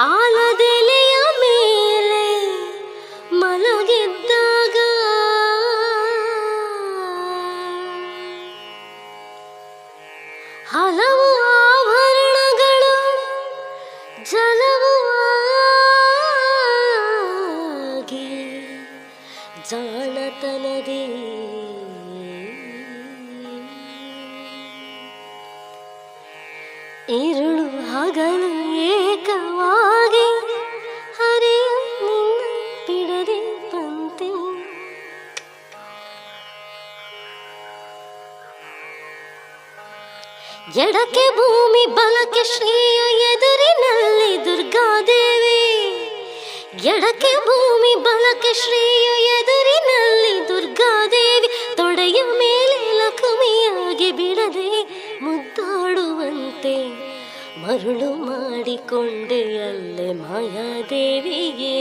ಆಲದೆಲೆಯ ಮೇಲೆ ಮಲಗಿದ್ದಾಗ ಹಲವು ಆಭರಣಗಳು ಜಲವು ಜಾಣತನದಿ ഇരുಳು ಹಗಲು ಎಡಕ್ಕೆ ಭೂಮಿ, ಬಲಕ್ಕೆ ಶ್ರೀಯ ಎದುರಿನಲ್ಲಿ ದುರ್ಗಾದೇವಿ ಎಡಕ್ಕೆ ಭೂಮಿ, ಬಲಕ್ಕೆ ಶ್ರೀಯ ಎದುರಿನಲ್ಲಿ ದುರ್ಗಾದೇವಿ ತೊಡೆಯ ಮೇಲೆ ಲಕ್ಷ್ಮಿಯಾಗಿ ಬಿಡದೆ ಮುದ್ದಾಡುವಂತೆ ಮರುಳು ಮಾಡಿಕೊಂಡೆ ಅಲ್ಲೇ ಮಾಯಾದೇವಿಗೆ.